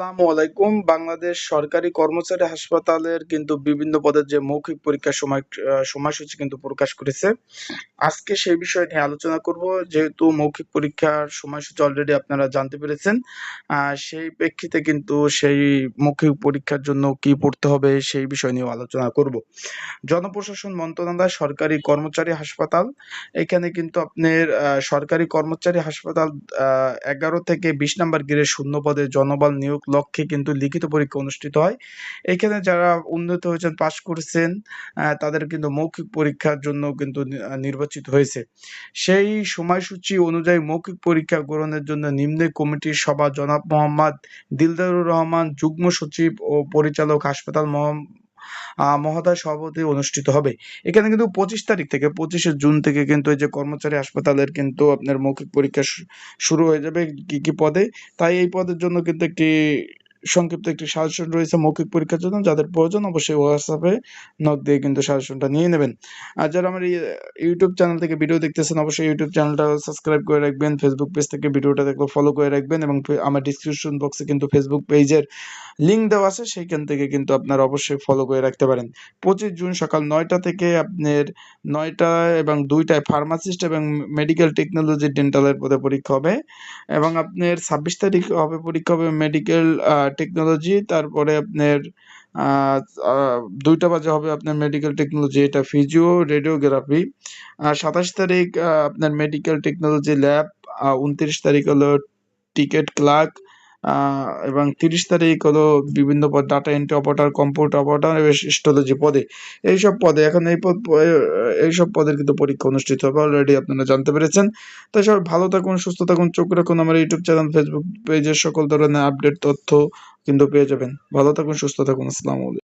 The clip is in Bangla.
আসসালামু আলাইকুম। বাংলাদেশ সরকারি কর্মচারী হাসপাতালের কিন্তু বিভিন্ন পদের যে মৌখিক পরীক্ষার সময় সময়সূচি কিন্তু প্রকাশ করেছে। আজকে সেই বিষয় নিয়ে আলোচনা করব। যেহেতু মৌখিক পরীক্ষার সময়সূচি অলরেডি আপনারা জানতে পেরেছেন সেই প্রেক্ষিতে কিন্তু সেই মৌখিক পরীক্ষার জন্য কি পড়তে হবে সেই বিষয় নিয়ে আলোচনা করব। জনপ্রশাসন মন্ত্রণালয় সরকারি কর্মচারী হাসপাতাল এখানে কিন্তু আপনার সরকারি কর্মচারী হাসপাতাল এগারো থেকে বিশ নাম্বার গ্রেডের শূন্য পদে জনবল নিয়োগ লক্ষ্যে কিন্তু লিখিত পরীক্ষা অনুষ্ঠিত হয়। এখানে যারা উন্নত হয়েছেন পাশ করেছেন তাদের কিন্তু মৌখিক পরীক্ষার জন্য কিন্তু নি- আহ, নির্বাচিত হয়েছে। সেই সময়সূচি অনুযায়ী মৌখিক পরীক্ষা গ্রহণের জন্য নিম্নে কমিটির সভা জনাব মোহাম্মদ দিলদারুর রহমান, যুগ্ম সচিব ও পরিচালক হাসপাতাল মহোদয় সভাপতি অনুষ্ঠিত হবে। এখানে কিন্তু পঁচিশ তারিখ থেকে, পঁচিশে জুন থেকে কিন্তু এই যে কর্মচারী হাসপাতালের কিন্তু আপনার মৌখিক পরীক্ষা শুরু হয়ে যাবে কি কি পদে? তাই এই পদের জন্য কিন্তু একটি সংক্ষিপ্ত একটি সাজেশন রয়েছে মৌখিক পরীক্ষার জন্য, যাদের প্রয়োজন অবশ্যই হোয়াটসঅ্যাপে নক দিয়ে কিন্তু সাজেশনটা নিয়ে নেবেন। আর যারা আমার ইউটিউব চ্যানেল থেকে ভিডিও দেখতেছেন, অবশ্যই ইউটিউব চ্যানেলটা সাবস্ক্রাইব করে রাখবেন ফেসবুক পেজ থেকে ভিডিওটা দেখলে ফলো করে রাখবেন এবং আমার ডিসক্রিপশন বক্সে কিন্তু ফেসবুক পেজের লিঙ্ক দেওয়া আছে, সেইখান থেকে কিন্তু আপনারা অবশ্যই ফলো করে রাখতে পারেন। পঁচিশ জুন সকাল নয়টা থেকে আপনার নয়টা এবং দুইটায় ফার্মাসিস্ট এবং মেডিকেল টেকনোলজি ডেন্টালের পদে পরীক্ষা হবে এবং আপনার ছাব্বিশ তারিখ হবে পরীক্ষা হবে মেডিকেল টেকনোলজি তারপরে আপনার দুইটা বাজে হবে আপনার মেডিকেল টেকনোলজি এটা ফিজিও রেডিওগ্রাফি আর সাতাশ তারিখ আপনার মেডিকেল টেকনোলজি ল্যাব উনত্রিশ তারিখ হলো টিকেট ক্লার্ক এবং তিরিশ তারিখ হলো বিভিন্ন পদ data entry operator computer operator এবং স্ট্রোলজি পদে। এইসব পদে, এখন এই পদ এইসব পদের কিন্তু পরীক্ষা অনুষ্ঠিত হবে অলরেডি আপনারা জানতে পেরেছেন। তাই সবাই ভালো থাকুন, সুস্থ থাকুন, চোখ রাখুন। আমার ইউটিউব চ্যানেল ফেসবুক পেজের সকল ধরনের আপডেট তথ্য কিন্তু পেয়ে যাবেন। ভালো থাকুন, সুস্থ থাকুন। আসসালামু আলাইকুম।